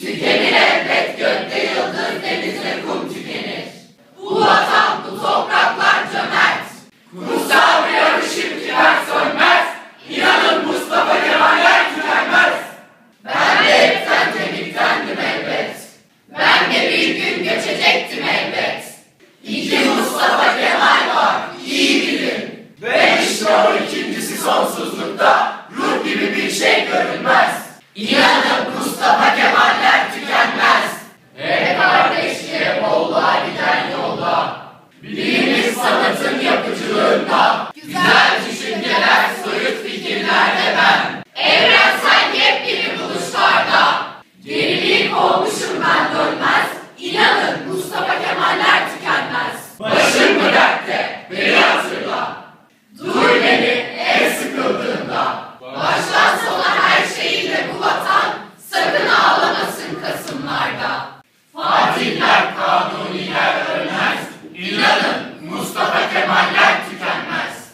Tükenir elbet gökte yıldız denizde kum tükenir. Bu vatan bu topraklar cömert. Kutsal bir ki ben sönmez. İnanın Mustafa Kemaller tükenmez. Ben de hepten kemiktendim elbet. Ben de bir gün göçecektim elbet. İki Mustafa Kemal var, iyi bilin. Ve işte o ikincisi sonsuzlukta ruh gibi bir şey görünmez. İnanın Mustafa Kovmuşum ben dönmez. İnanın Mustafa Kemaller tükenmez. Başım dertte? Beni hatırla. Dur beni en sıkıldığında. Baştan sona her şeyiyle bu vatan sakın ağlamasın Kasımlarda. Fatihler Kanuni